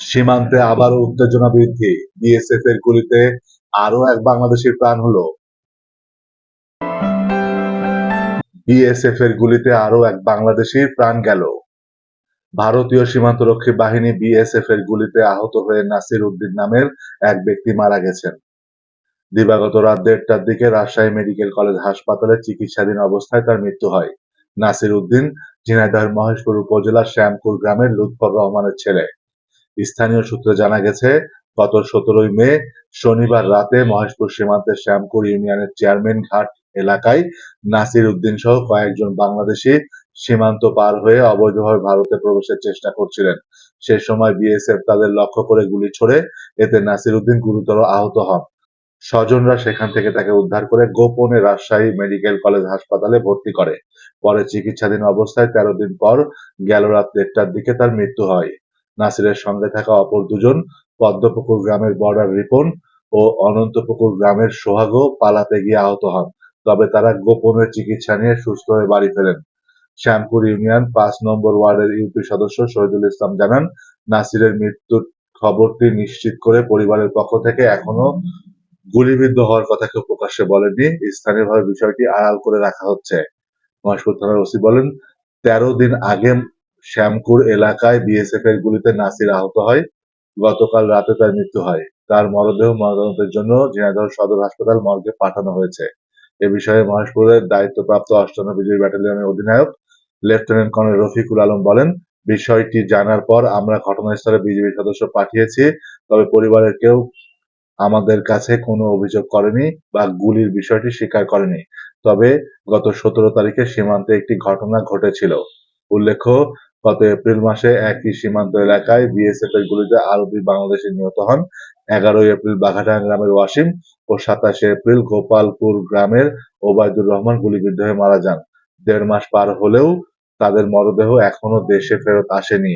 সীমান্তে আবারও উত্তেজনা বৃদ্ধি। বিএসএফ এর গুলিতে আরও এক বাংলাদেশির প্রাণ হলো। বিএসএফ এর গুলিতে আরও এক বাংলাদেশির প্রাণ গেল। ভারতীয় সীমান্তরক্ষী বাহিনী বিএসএফ এর গুলিতে আহত হয়ে নাসির উদ্দিন নামের এক ব্যক্তি মারা গেছেন। দিবাগত রাত দেড়টার দিকে রাজশাহী মেডিকেল কলেজ হাসপাতালে চিকিৎসাধীন অবস্থায় তার মৃত্যু হয়। নাসির উদ্দিন ঝিনাইদহের মহেশপুর উপজেলার শ্যামপুর গ্রামের লুৎফর রহমানের ছেলে। স্থানীয় সূত্রে জানা গেছে, গত সতেরোই মে, শনিবার রাতে মহেশপুর সীমান্তের শ্যামপুর ইউনিয়নের চেয়ারম্যান ঘাট এলাকায় নাসির উদ্দিন সহ কয়েকজন বাংলাদেশি সীমান্ত পার হয়ে অবৈধভাবে ভারতে প্রবেশের চেষ্টা করছিলেন। সে সময় বিএসএফ তাদের লক্ষ্য করে গুলি ছোড়ে, এতে নাসির উদ্দিন গুরুতর আহত হন। স্বজনরা সেখান থেকে তাকে উদ্ধার করে গোপনে রাজশাহী মেডিকেল কলেজ হাসপাতালে ভর্তি করে। পরে চিকিৎসাধীন অবস্থায় তেরো দিন পর গেল রাত দেড়টার দিকে তার মৃত্যু হয়। নাসিরের সঙ্গে থাকা অপর দুজন পদ্মপুকুর গ্রামের বর্ডার রিপন ও অনন্তপুকুর গ্রামের সোহাগও পালাতে গিয়ে আহত হন। তবে তারা গোপনে চিকিৎসা নিয়ে সুস্থ হয়ে বাড়ি ফেরেন। শ্যামপুর ইউনিয়ন পাঁচ নম্বর ওয়ার্ডের ইউপি সদস্য শহীদুল ইসলাম জানান, নাসিরের মৃত্যুর খবরটি নিশ্চিত করে পরিবারের পক্ষ থেকে এখনও গুলিবিদ্ধ হওয়ার কথা কেউ প্রকাশ্যে বলেননি। স্থানীয়ভাবে বিষয়টি আড়াল করে রাখা হচ্ছে। মহেশপুর থানার ওসি বলেন, তেরো দিন আগে শ্যামপুর এলাকায় বিএসএফ এর গুলিতে নাসির আহত হয়। গতকাল রাতে তার মৃত্যু হয়। তার মরদেহ ময়নাতদন্তের জন্য ঝিনাইদহ সদর হাসপাতাল মর্গে পাঠানো হয়েছে। এ বিষয়ে মহেশপুরের দায়িত্বপ্রাপ্ত অষ্টান্ন বিজয়ী ব্যাটালিয়নের অধিনায়ক লেফটেন্যান্ট কর্নেল রফিকুল আলম বলেন, বিষয়টি জানার পর আমরা ঘটনাস্থলে বিজিবি সদস্য পাঠিয়েছি, তবে পরিবারের কেউ আমাদের কাছে কোনো অভিযোগ করেনি বা গুলির বিষয়টি স্বীকার করেনি। তবে গত সতেরো তারিখে সীমান্তে একটি ঘটনা ঘটেছিল। উল্লেখ্য গত এপ্রিল মাসে একই সীমান্ত এলাকায় বিএসএফ এর গুলিতে আরও দুই বাংলাদেশি নিহত হন। এগারোই এপ্রিল বাঘাটান গ্রামের ওয়াসিম ও সাতাশে এপ্রিল গোপালপুর গ্রামের ওবায়দুর রহমান গুলিবিদ্ধ হয়ে মারা যান। দেড় মাস পার হলেও তাদের মরদেহ এখনও দেশে ফেরত আসেনি।